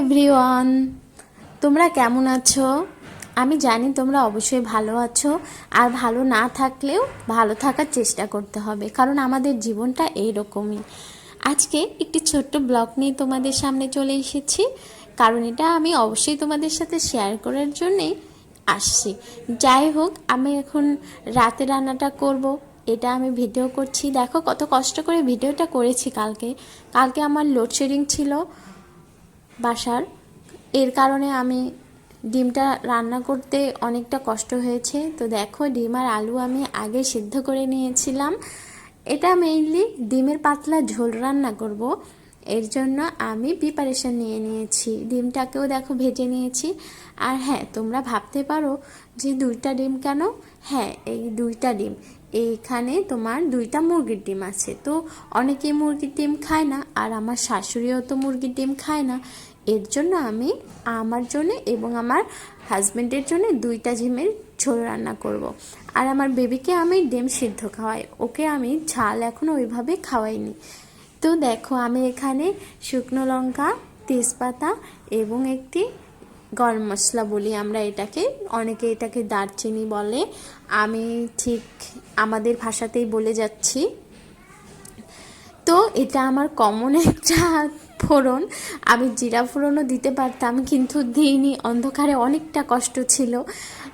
Everyone, তোমরা কেমন আছো? আমি জানি তোমরা অবশ্যই ভালো আছো, আর ভালো না থাকলেও ভালো থাকার চেষ্টা করতে হবে, কারণ আমাদের জীবনটা এইরকমই। আজকে একটি ছোট্ট ব্লগ নিয়ে তোমাদের সামনে চলে এসেছি, কারণ এটা আমি অবশ্যই তোমাদের সাথে শেয়ার করার জন্যেই আসছি। যাই হোক, আমি এখন রাতে রান্নাটা করব, এটা আমি ভিডিও করছি। দেখো কত কষ্ট করে ভিডিওটা করেছি কালকে। কালকে আমার লোডশেডিং ছিল বাসার। এর কারণে আমি ডিমটা রান্না করতে অনেকটা কষ্ট হয়েছে। তো দেখো, ডিম আর আলু আমি আগে সিদ্ধ করে নিয়েছিলাম। এটা মেইনলি ডিমের পাতলা ঝোল রান্না করব। এর জন্য আমি প্রিপারেশন নিয়ে নিয়েছি। ডিমটাকেও দেখো ভেজে নিয়েছি। আর হ্যাঁ তোমরা ভাবতে পারো যে দুইটা ডিম কেন? হ্যাঁ এই দুইটা ডিম। এইখানে তোমার দুইটা মুরগির ডিম আছে। তো অনেকেই মুরগির ডিম খায় না, আর আমার শাশুড়িও তো মুরগির ডিম খায় না। এর জন্য আমি আমার জন্য এবং আমার হাজব্যান্ডের জন্য দুইটা ডিমের ঝোল রান্না করব। আর আমার বেবিকে আমি ডিম সিদ্ধ খাওয়াই। ওকে আমি ঝাল এখনও ওইভাবে খাওয়াইনি। তো দেখো আমি এখানে শুকনো লঙ্কা, তেজপাতা এবং একটি গরম মশলা বলি আমরা এটাকে। অনেকে এটাকে দারচিনি বলে। আমি ঠিক আমাদের ভাষাতেই বলে যাচ্ছি। তো এটা আমার কমন একটা ফোড়ন। আমি জিরা ফোড়নও দিতে পারতাম, কিন্তু দিইনি। অন্ধকারে অনেকটা কষ্ট ছিল।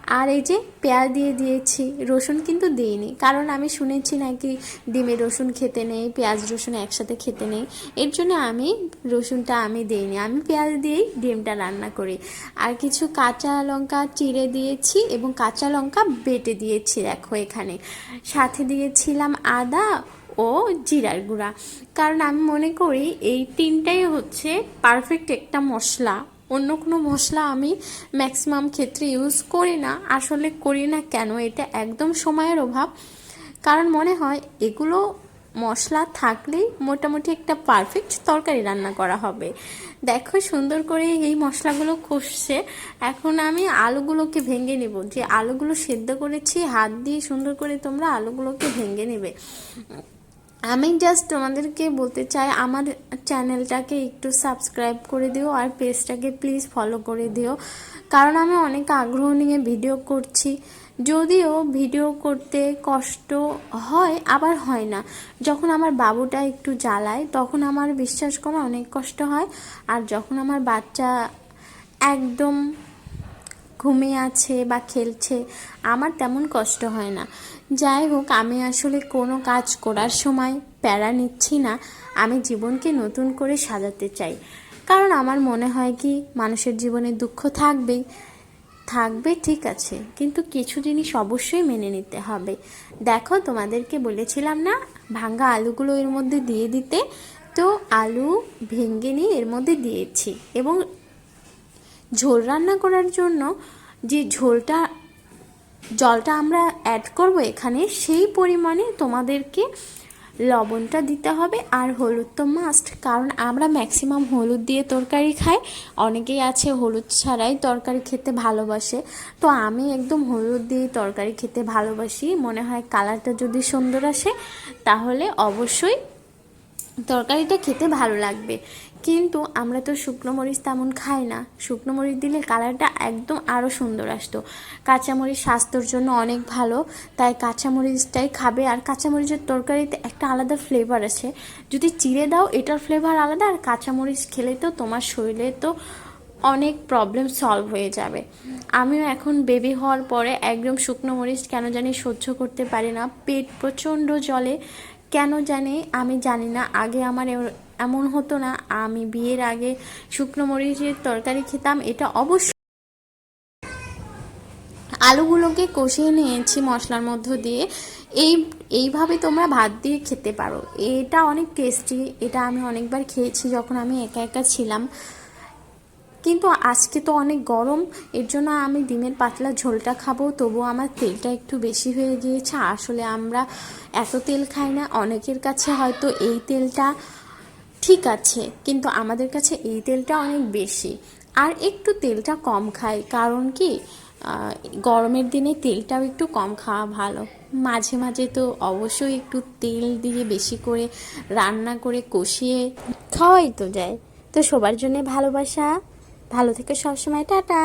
আর এই যে পেঁয়াজ দিয়ে দিয়েছি, রসুন কিন্তু দিইনি। কারণ আমি শুনেছি নাকি ডিমে রসুন খেতে নেই, পেঁয়াজ রসুন একসাথে খেতে নেই। এর জন্য আমি রসুনটা আমি দিইনি। আমি পেঁয়াজ দিয়েই ডিমটা রান্না করি। আর কিছু কাঁচা লঙ্কা চিড়ে দিয়েছি এবং কাঁচা লঙ্কা বেটে দিয়েছি, দেখো এখানে। সাথে দিয়েছিলাম আদা ও জিরার গুঁড়া। কারণ আমি মনে করি এই তিনটাই হচ্ছে পারফেক্ট একটা মশলা। অন্য কোনো মশলা আমি ম্যাক্সিমাম ক্ষেত্রে ইউজ করি না। আসলে করি না কেন? এটা একদম সময়ের অভাব। কারণ মনে হয় এগুলো মশলা থাকলেই মোটামুটি একটা পারফেক্ট তরকারি রান্না করা হবে। দেখো সুন্দর করে এই মশলাগুলো কষছে। এখন আমি আলুগুলোকে ভেঙে নেব। যে আলুগুলো সেদ্ধ করেছি, হাত দিয়ে সুন্দর করে তোমরা আলুগুলোকে ভেঙে নেবে। আমি জাস্ট তোমাদেরকে বলতে চাই, আমার চ্যানেলটাকে একটু সাবস্ক্রাইব করে দিও আর পেজটাকে প্লিজ ফলো করে দিও। কারণ আমি অনেক আগ্রহ নিয়ে ভিডিও করছি। যদিও ভিডিও করতে কষ্ট হয়, আবার হয় না। যখন আমার বাবুটা একটু জ্বালায়, তখন আমার বিশ্বাস করা অনেক কষ্ট হয়। আর যখন আমার বাচ্চা একদম ঘুমিয়ে আছে বা খেলছে, আমার তেমন কষ্ট হয় না। যাই হোক, আমি আসলে কোনো কাজ করার সময় প্যারা নিচ্ছি না, আমি জীবনকে নতুন করে সাজাতে চাই। কারণ আমার মনে হয় কি, মানুষের জীবনে দুঃখ থাকবেই। থাকবে, ঠিক আছে, কিন্তু কিছু জিনিস অবশ্যই মেনে নিতে হবে। দেখো, তোমাদেরকে বলেছিলাম না, ভাঙ্গা আলুগুলো এর মধ্যে দিয়ে দিতে। তো আলু ভেঙে নিয়ে এর মধ্যে দিয়েছি এবং ঝোল রান্না করার জন্য যে ঝোলটা, জলটা আমরা অ্যাড করব এখানে, সেই পরিমাণে তোমাদেরকে লবণটা দিতে হবে আর হলুদ তো মাস্ট কারণ আমরা ম্যাক্সিমাম হলুদ দিয়ে তরকারি খাই। অনেকেই আছে হলুদ ছাড়াই তরকারি খেতে ভালোবাসে। তো আমি একদম হলুদ দিয়ে তরকারি খেতে ভালোবাসি। মনে হয় কালারটা যদি সুন্দর আসে, তাহলে অবশ্যই তরকারিটা খেতে ভালো লাগবে। কিন্তু আমরা তো শুকনো মরিচ তেমন খাই না। শুকনো মরিচ দিলে কালারটা একদম আরও সুন্দর আসতো। কাঁচামরিচ স্বাস্থ্যর জন্য অনেক ভালো, তাই কাঁচামরিচটাই খাবে। আর কাঁচামরিচের তরকারিতে একটা আলাদা ফ্লেভার আছে। যদি চিড়ে দাও, এটার ফ্লেভার আলাদা, আর কাঁচামরিচ খেলে তো তোমার শরীরে তো অনেক প্রবলেম সলভ হয়ে যাবে। আমিও এখন বেবি হওয়ার পরে একদম শুকনো মরিচ কেন জানি সহ্য করতে পারি না। পেট প্রচণ্ড জলে কেন জানি আমি জানি না। আগে আমার এমন হতো না। আমি বিয়ের আগে শুকনো মরিচের তরকারি খেতাম। এটা অবশ্যই আলুগুলোকে কষিয়ে নিয়েছি মশলার মধ্য দিয়ে। এই, এইভাবে তোমরা ভাত দিয়ে খেতে পারো। এটা অনেক টেস্টি এটা আমি অনেকবার খেয়েছি যখন আমি একা একা ছিলাম। কিন্তু আজকে তো অনেক গরম, এর জন্য আমি ডিমের পাতলা ঝোলটা খাব। তবু আমার তেলটা একটু বেশি হয়ে গিয়েছে। আসলে আমরা এত তেল খাই না, অনেকের কাছে হয়তো এই তেলটা ঠিক আছে, কিন্তু আমাদের কাছে এই তেলটা অনেক বেশি। আর একটু তেলটা কম খাই, কারণ কি গরমের দিনে তেলটাও একটু কম খাওয়া ভালো। মাঝে মাঝে তো অবশ্যই একটু তেল দিয়ে বেশি করে রান্না করে কষিয়ে খাওয়াই তো যায়। তো সবার জন্য ভালোবাসা। ভালো থেকে সবসময় টাটা।